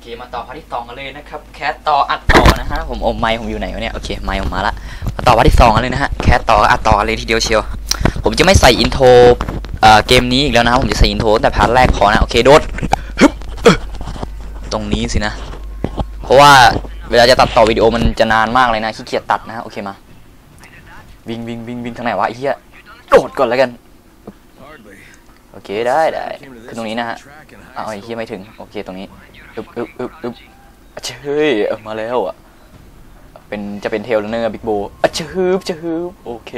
เคมาต่อพาร์ทที่สองกันเลยนะครับแคสต่ออัดต่อนะฮะผมโอไมค์ผมอยู่ไหนวะเนี่ยโอเคไมค์ผมมาละมาต่อพาร์ทที่สองกันเลยนะฮะแคสต่ออัดต่อเลยทีเดียวเชียวผมจะไม่ใส่อินโทรเอ่อเกมนี้อีกแล้วนะครับผมจะใส่อินโทรแต่พาร์ทแรกพอนะโอเคโดดฮึบตรงนี้สินะ เพราะว่าเวลาจะตัดต่อวิดีโอมันจะนานมากเลยนะขี้เกียจตัดนะฮะโอเคมาวิ่งวิ่งวิ่งวิ่งทางไหนวะไอ้เหี้ยโดดก่อนแล้วกันโอเคได้ได้ขึ้นตรงนี้นะฮะเอาไอ้เหี้ยไม่ถึงโอเคตรงนี้ อึบอึบอึบอึบอะเชยเออมาแล้วอะ เป็นจะเป็นเทลเนอร์บิ๊กโบอะชืบชืบโอเค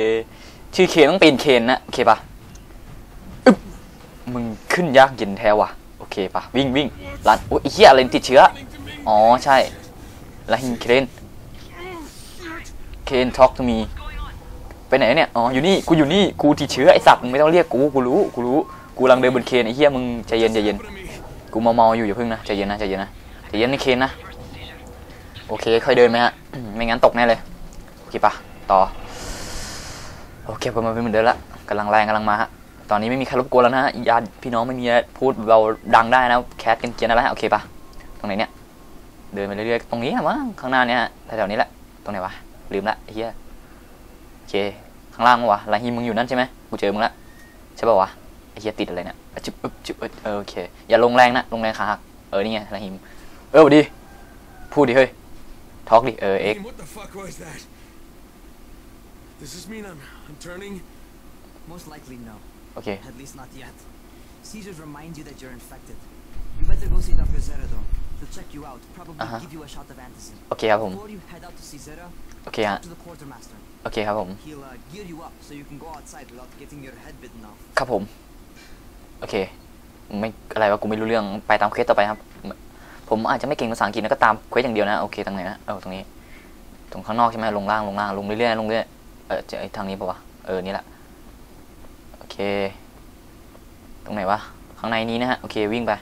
ชื่อเคนต้องเป็นเคนนะโอเคปะอึบมึงขึ้นยากเย็นแท้ว่ะ โอเคปะวิ่งวิ่งลันโอ้ยไอ้เหี้ยอะไรติดเชื้อ อ๋อใช่ลาฮินเคนเคนท็อกทูมีไปไหนเนี่ย อ๋อ อยู่นี่ กูอยู่นี่ กูติดเชื้อไอสัตว์ มึงไม่ต้องเรียกกู กูรู้ กูรู้ กูกำลังเดินบนเคนไอเหี้ยมึงใจเย็นใจเย็น กูเมาเมาอยู่อย่าพึ่งนะใจเย็นนะใจเย็นนะใจเย็นในเคนนะโอเคค่อยเดินไหมฮะไม่งั้นตกแน่เลยโอเคปะต่อโอเคผมมาเป็นเหมือนเดิมละกำลังแรงกำลังมาฮะตอนนี้ไม่มีใครรบกวนแล้วนะญาติพี่น้องไม่มีพูดเราดังได้นะแคสกันเกียนอะไรโอเคปะตรงไหนเนี่ยเดินไปเรื่อยๆตรงนี้อะมั้งข้างหน้าเนี่ยแถวๆนี้แหละตรงไหนวะลืมละไอ้เหี้ยโอเคข้างล่างวะลาฮิมมึงอยู่นั่นใช่ไหมกูเจอมึงละใช่ป่าวะไอ้เหี้ยติดอะไรเนี่ย จุ๊บอึ๊บจุ๊บอึ๊บเออโอเค อย่าลงแรงนะลงแรงขาหักเออนี่ไงลาฮิมเออสวัสดี พูดดิเฮ้ยทอกดิเออเอ็ก Hey, what the fuck was that? Does this mean I'm I'm turning? Most likely no. โอเค At least not yet. Caesars reminds you that you're infected. You better go see Dr. Zera though. To check you out, probably Uh-huh. give you a shot of antacid. โอเคครับผม Before you head out to see Zera, โอเคฮะ talk to the quartermaster. โอเคครับผม He'll uh, gear you up so you can go outside without getting your head bitten off. ครับผม โอเค ไม่อะไรวะกูไม่รู้เรื่องไปตามเควสต่อไปครับ ผมอาจจะไม่เก่งภาษาอังกฤษนะก็ตามเควสอย่างเดียวนะโอเคตรงไหนนะเออตรงนี้ ตรงข้างนอกใช่ไหมลงล่างลงล่างลงเรื่อยๆลงเรื่อยเออเจะไอ้ทางนี้ปะวะเออนี่แหละโอเค ตรงไหนวะข้างในนี้นะฮะโอเควิ่งไป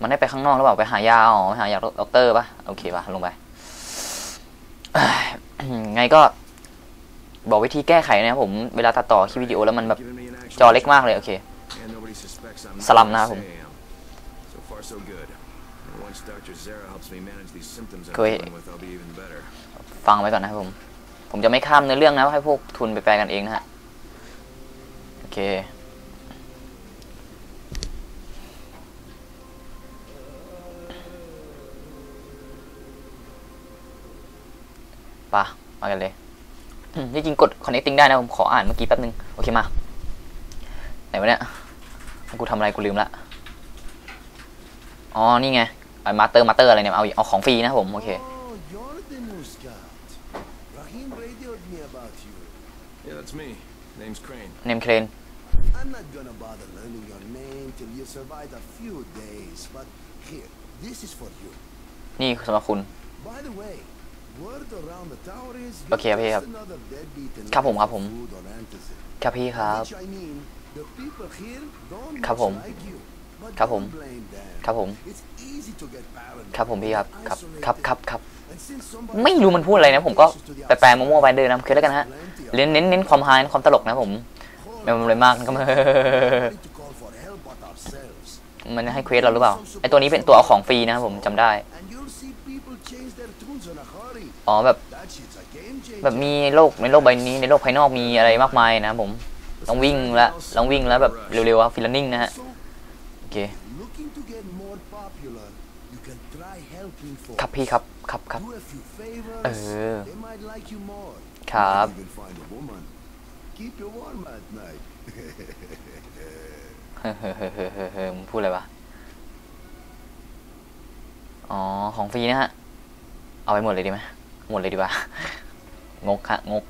มันได้ไปข้างนอกหรือเปล่าไปหายาอ๋อไปหายาด็อกเตอร์ปะโอเคปะลงไปไงก็ บอกวิธีแก้ไขนะครับผม เวลาตัดต่อคลิปวิดีโอแล้วมันแบบจอเล็กมากเลย โอเค And nobody suspects I'm not Salam what I นะครับผม say I am. So far, so good. And once Dr. Zera helps me manage these symptoms I'm เคย dealing with, I'll be even better. ฟังไว้ก่อนนะครับผม ผมจะไม่ข้ามเนื้อเรื่องนะให้พวกทุนไปแปลกันเองนะฮะ โอเคปะมากันเลยอืมที่จริงกด connecting ได้นะผมขออ่านเมื่อกี้แป๊บนึง โอเคมา ไหนวะเนี่ยให้ กูทำอะไรกูลืมละอ๋อนี่ไงมาสเตอร์มาสเตอร์อะไรเนี่ยเอาเอาของฟรีนะครับผมโอเค Oh, you're the new scout. Rahim radioed me about you. Yeah, that's me. Name's Crane. เนมเครน I'm not gonna bother learning your name till you survive a few days, but here, this is for you. นี่สำหรับคุณ By the way, word around the tower is โอเคครับพี่ครับ just another deadbeat in ครับผม line ครับผม for food or antacid. ครับพี่ครับ ครับผม ครับผม ครับผม ครับผมพี่ครับ ครับ ครับครับครับ ไม่รู้มันพูดอะไรนะ ผมก็แปลๆมั่วๆไปเดินนะเคยแล้วกันฮะ เน้นเน้นเน้นความฮาเน้นความตลกนะผมไม่เป็นไรมากนะครับมันให้เควสเราหรือเปล่า ไอตัวนี้เป็นตัวเอาของฟรีนะครับผมจำได้ อ๋อแบบ แบบมีโลกในโลกใบนี้ในโลกภายนอกมีอะไรมากมายนะผม ต้องวิ่งแล้วต้องวิ่งแล้วแบบเร็วๆอะฟิลลิ่งนะฮะโอเคครับพี่ครับครับครับเออครับเฮ้ยเฮ้ยเฮ้ยเฮ้ยเฮ้ยมึงพูดอะไรวะอ๋อ ของฟรีนะฮะ เอาไปหมดเลยดีไหมหมดเลยดีกว่างกฮะงก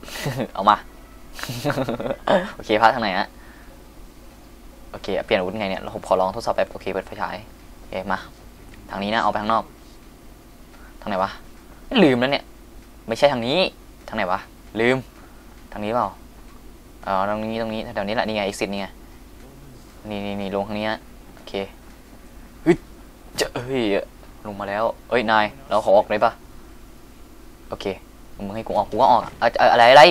เอามา โอเคพักทางไหนฮะโอเค เปลี่ยนอาวุธไงเนี่ยเราผมขอลองทดสอบแบบโอเคเปิดไฟฉายโอเคมา ทางนี้นะ เอาไปข้างนอก ทางไหนวะ ลืมแล้วเนี่ย ไม่ใช่ทางนี้ ทางไหนวะ ลืม ทางนี้เปล่าอ๋อตรงนี้ตรงนี้แถวๆนี้แหละนี่ไง exit นี่ไง นี่นี่นี่ลงทางนี้ฮะโอเคเฮ้ยเจะเฮ้ยลงมาแล้ว เอ้ย นาย เราขอออกเลยปะโอเค มึงให้กูออก กูก็ออก อะไรอะไร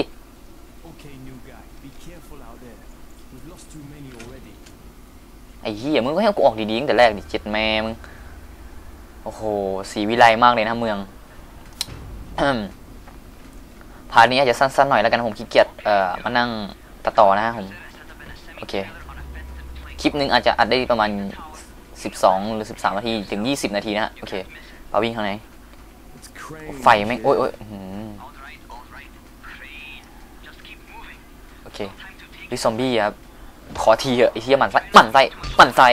ไอ้เหี้ยมึงก็ให้กูออกดีๆตั้งแต่แรกดิเจ็ดแม่มึง โอ้โหโห สีวิไลมากเลยนะเมืองพาร์ทนี้อาจจะสั้นๆหน่อยแล้วกันผมขี้เกียจเอ่อมานั่งตัดต่อนะฮะผม โอเค คลิปหนึงอาจจะอัดได้ประมาณ 12 หรือ 13 นาที ถึง 20 นาทีนะฮะ โอเคปาวิ่งข้างใน It's Crane. ไฟแม่ง โอ้ยโอ้ยอื้อหือโอ เควิซอมบี้ครับขอทีเถอะไอ้เหี้ยหมันไส้หมันไส้หมันไส้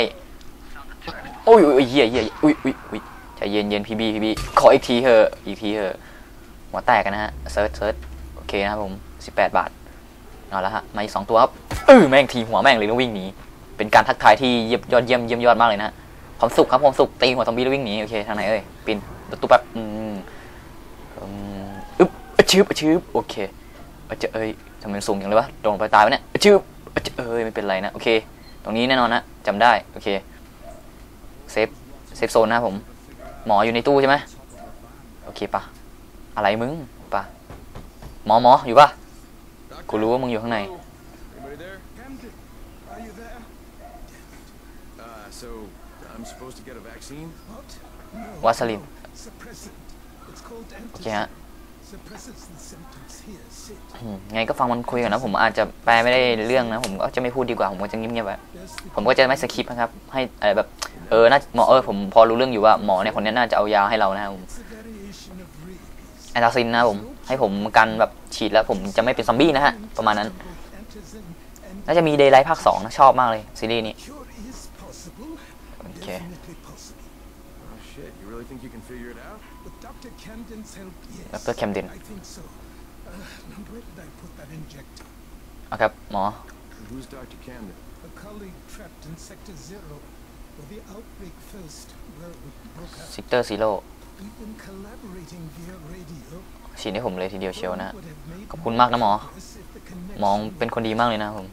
โอ้ยโอ้ยเหี้ยเหี้ยอุ้ยอุ้ยอุ้ยใจเย็นเย็นพีบีพีบีขออีกทีเถอะอีกทีเถอะหัวแตกกันนะฮะเซิร์ชเซิร์ชโอเคนะครับผม18บแปดบาทเอาละฮะมาอีกสองตัวครับเออแม่งทีหัวแม่งเลยแล้ววิ่งหนีเป็นการทักทายที่เยี่ยมยอดเยี่ยมเยี่ยมยอดมากเลยนะฮะความสุขครับความสุขตีหัวซอมบี้แล้ววิ่งหนีโอเคทางไหนเอ่ยปินรถตู้แป๊บอืมอึ๊บอชืบอชืบโอเคอะจะเอ้ย ทำไมมันสูงอย่างเลยวะโดนไปตายวะเนี่ยอะชืบอะจะเอ้ยไม่เป็นไรนะ โอเค ตรงนี้แน่นอนนะจำได้ โอเค เซฟ เซฟโซนนะครับผม หมออยู่ในตู้ใช่ไหมโอเคปะอะไรมึงปะหมอหมออยู่ปะ Doctor? กูรู้ว่ามึงอยู่ข้างใน Anybody there? Camden, are you there? Uh, so I'm supposed to get a vaccine? What? No. วาสลิน Suppressant. It's called โอเคฮะ ไงก็ฟังมันคุยกันนะ ผมอาจจะแปลไม่ได้เรื่องนะ ผมก็จะไม่พูดดีกว่า ผมก็จะเงียบๆไว้ There's the ผมก็จะไม่สคริปต์นะครับ ให้อะไรแบบ เออ น่าหมอเออ ผมพอรู้เรื่องอยู่ว่าหมอเนี่ยคนนี้น่าจะเอายาให้เรานะครับผม It's a variation of rabies. แอนตาซินนะครับผม ให้ผมกันแบบฉีดแล้ว ผมจะไม่เป็นซอมบี้นะฮะ ประมาณนั้น Both antizin and น่าจะมีเดย์ไลท์ภาค2นะชอบมากเลยซีรีส์นี้ cure is possible. Okay. Definitely possible. Oh shit, you really think you can figure it out? With Dr. Camden's help, yes. Dr. Camden. I think so. Uh, now where did I put that injector? เอาครับ หมอ And who's Dr. Camden? A colleague trapped in Sector Zero, where the outbreak first well, it broke out. ซิกเตอร์ซีโร่ We've been collaborating via radio. ฉีดให้ผมเลยทีเดียวเชียวนะฮะ Would have made ขอบคุณมากนะหมอ progress if the connection หมอเป็นคนดีมากเลยนะครับผม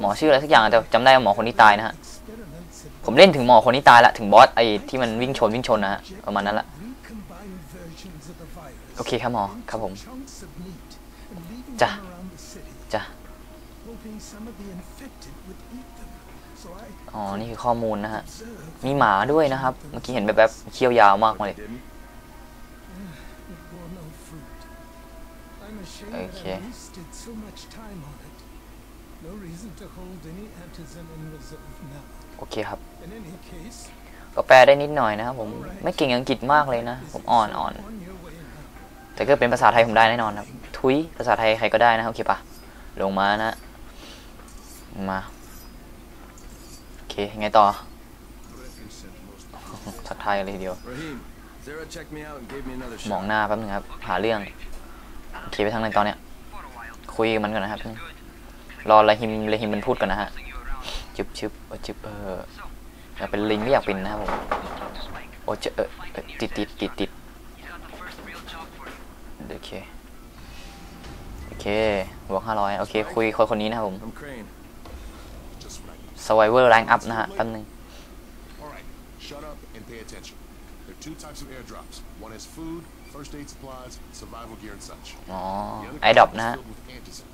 หมอชื่ออะไรสักอย่างแต่จำได้ว่าหมอคนที่ตายนะฮะ experiments had ผมเล่นถึงหมอคนที่ตายละ ถึงบอสไอ้ที่มันวิ่งชนวิ่งชนนะฮะ ประมาณนั้นละ recombined versions of the virus โอเคครับหมอครับผม into chunks of meat and leaving Dạ. them around the city, จ้ะ hoping some of the infected would eat them. So I อ๋อ นี่คือข้อมูลนะฮะ observed มีหมาด้วยนะครับ เมื่อกี้เห็นแบบแบบๆเขี้ยวยาวมากมาเลย Didn't? it bore no fruit. I'm ashamed Okay. that I wasted so much time on it. No reason to hold any antizin in reserve now. โอเคครับ In any case, ก็แปลได้นิดหน่อยนะครับผมไม่เก่งอังกฤษมากเลยนะผมอ่อนอ่อน on your way now. แต่ก็เป็นภาษาไทยผมได้แน่นอนครับทุยภาษาไทยใครก็ได้นะครับโอเคปะลงมานะมาโอเคยังไงต่อทักทายกันเลยทีเดียว Raheem, Zara checked me out and gave me another มอง shot. หน้าแป๊บนึงครับ หาเรื่องโอเคไปทางไหนตอนเนี้ยคุยกับมันก่อนนะครับรอละหิมละหิมมันพูดก่อนนะฮะจึบชึบเออจึบเอออยาก เป็นลิงไม่อยากเป็นนะครับผมโอ้เจอเออเออติดติดติดติดโอเคโอเคบวกห้าร้อยโอเคคุยคนคนนี้นะครับผม I'm Crane. Survivor Rank Up นะฮะแป๊บนึง All right, shut up and pay attention. There are two types of airdrops. One is food, first aid supplies, survival gear, and such. อ๋อ The other ไอดอป kind นะ is ฮะ filled with antizin.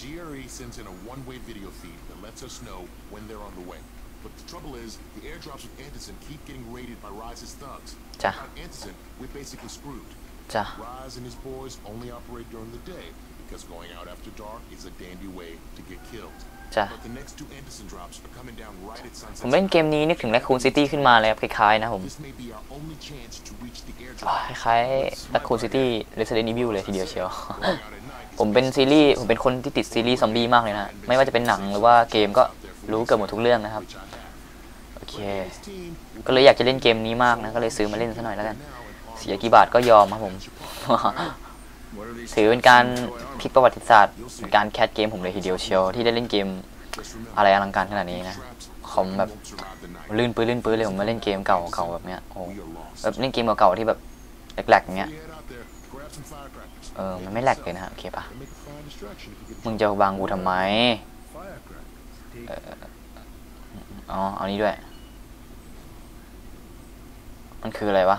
GRE sends in a one-way video feed that lets us know when they're on the way. But the trouble is, the airdrops with antizin keep getting raided by Rise's thugs. Ja. Without antizin, we're basically screwed. จ้ะ Rise and his boys only operate during the day because going out after dark is a dandy way to get killed. จ้ะ But the next two antizin drops are coming down right at ผ sunset. มเล่นเกมนี้นึกถึงแ a ค o o n City ขึ้นมาเลยครับคล้ายๆนะผม This may be our only chance to reach the อ่า airdrop. คล้ายๆ Raccoon City Resident Evil เลยทีเดียวเชียว Going out at night is ผมเป็นซีรีส์ผมเป็นคนที่ติดซีรีส์ซอมบี้มากเลยนะ ไม่ว่าจะเป็นหนังหรือว่าเกมก็รู้เกือบหมดทุกเรื่องนะครับ which I have. โอ เค ก็เลยอยากจะเล่นเกมนี้มากนะ ก็เลยซื้อมาเล่นซะหน่อยแล้วกัน เสียกี่บาทก็ยอมครับผม ถือเป็นการพลิกประวัติศาสตร์เป็นการแคสเกมผมเลยทีเดียวเชียว ที่ได้เล่นเกมอะไรอลังการขนาดนี้นะคอมแบบลื่นปื้นลื่นปื้นเลยผมมาเล่นเกมเก่าเก่าแบบเนี้ยโอ้แบบเล่นเกมเก่าๆที่แบบแหลกๆอย่างเงี้ยเออมันไม่แหลกเลยนะฮะโอเคปะมึงจะบังกูทำไมอ๋อเอานี้ด้วย มันคืออะไรวะ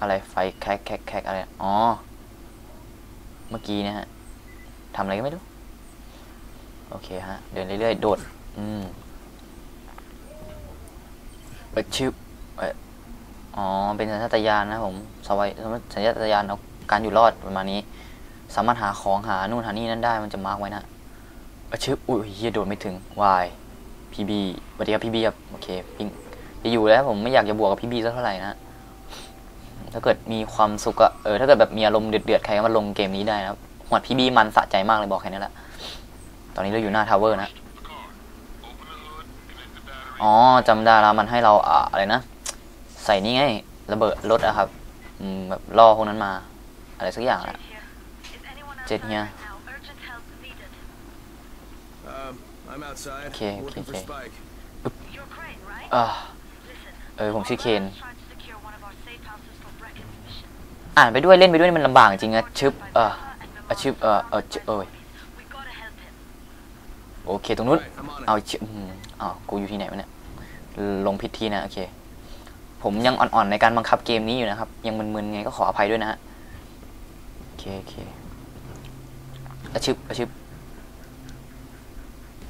อะไรไฟแคกแคกแคกอะไร อ๋อ เมื่อกี้นะฮะทำอะไรก็ไม่รู้ โอเคฮะ เดินเรื่อยๆ โดด อืมเปิดชิบเอ้ยอ๋อ เป็นสัญชาตญาณนะผมสวัยสัญชาตญาณเอาการอยู่รอดประมาณนี้ สามารถหาของหานู่นหานี่นั่นได้ มันจะมาร์กไว้นะอะชึบอุ้ยเฮียโดดไม่ถึง y พีบีสวัสดีครับพีบีครับ โอเค ปิ้ง อยู่แล้วผมไม่อยากจะบวกกับพี่บีสักเท่าไหร่นะถ้าเกิดมีความสุขอะเออถ้าเกิดแบบมีอารมณ์เดือดๆใครก็มาลงเกมนี้ได้นะครับหวดพี่บีมันสะใจมากเลยบอกแค่นี้แหละตอนนี้เราอยู่หน้าทาวเวอร์นะอ๋อจำได้แล้วมันให้เราอ่าอะไรนะใส่นี่ไงระเบิดรถอะครับอืมแบบล่อพวกนั้นมา อะไรสักอย่างแหละ Jet here. Um, I'm outside. Okay, working okay, for okay. Spike. อ่าเอ อผมชื่อเคนอ่านไปด้วยเล่นไปด้วยนี่มันลำบากจริงอะชึบเอออะชึบเออเออชึเอยโอเคตรงนู้น Right, I'm on it. เอาชึอืมอ้าวกูอยู่ที่ไหนวะเนี่ยลงผิดที่นะโอเค ผมยังอ่อนๆในการบังคับเกมนี้อยู่นะครับ ยังมึนๆไงก็ขออภัยด้วยนะฮะโอเคโอเคอะชึบอะชึบ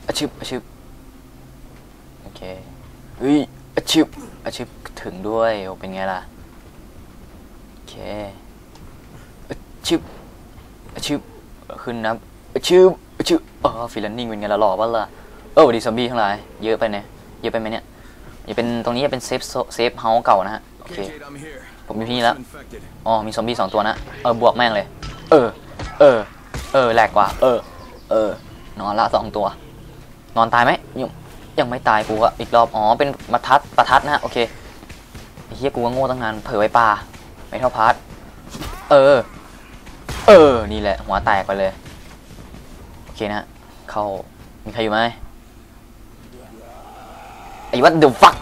อะชึบอะชึบโอเคเฮ้ยอะชึบ อะชึบถึงด้วยโอเป็นไงล่ะ โอเคอะชึบอะชึบขึ้นนะอะชึบอะชึบอ๋อฟิลันนิ่งเป็นไงล่ะหล่อปะล่ะเออสวัสดีซอมบี้ทั้งหลาย เยอะไปเนี่ยเยอะไปไหมเนี่ยอย่าเป็นตรงนี้จะเป็นเซฟเซฟเฮาส์เก่านะฮะโอเคผมมีที่นี่แล้วอ๋อมีซอมบี้สองตัวนะเออบวกแม่งเลย เออ เออ เออแหลกกว่า เออ เออนอนละสองตัว นอนตายไหมยัง ยังไม่ตายกูอะอีกรอบ อ๋อ เป็นมาทัดประทัดนะฮะโอเคไอ้เฮียกูก็โง่ตั้งนานเผลอไว้ปลาไม่เท่าพาร์ทเออ เออ นี่แหละ หัวแตกไปเลย โอเคนะฮะเข้า มีใครอยู่ไหมไอ้วัดเดี๋ยวฟัก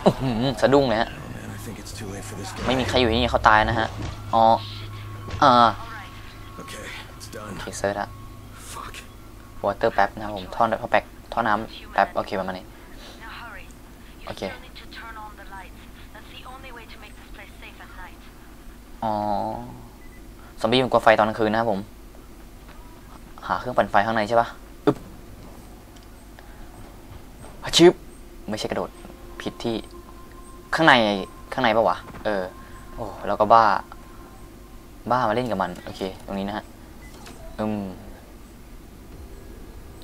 สะดุ้งเลยฮะ Oh man, I think it's too late for this ไม่ guy. มีใครอยู่ที่นี่เขาตายนะฮะ อ๋ออ่า Okay, it's done. โอเคเซิร์ชอะ Fuck. วอเตอร์แป๊บนะครับผม ท่อท่อแป๊บท่อน้ำแป๊บ โอเคประมาณนี้ Okay. อ๋อซอมบี้มันกลัวไฟตอนกลางคืนนะครับผม หาเครื่องปั่นไฟข้างในใช่ปะอึ๊บอะชิบไม่ใช่กระโดด ผิดที่ ข้างใน ข้างในปะวะ เออ โอ้แล้วก็บ้า บ้ามาเล่นกับมัน โอเค ตรงนี้นะฮะ อืม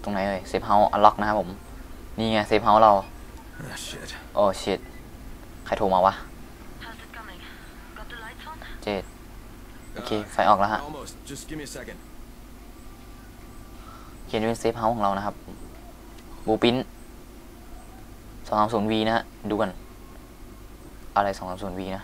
ตรงไหนเอ่ยเซฟเฮาส์อันล็อกนะครับผม นี่ไงเซฟเฮาส์เรา Ah, shit. โอ้ชิตใครโทรมาวะเจดโอเค ไฟออกแล้วฮะ Almost. Just give me a second. เขียนเป็นเซฟเฮาส์ของเรานะครับบูปินสองสามศูนย์วีนะฮะ ดูกัน อะไรสองสามศูนย์วีนะ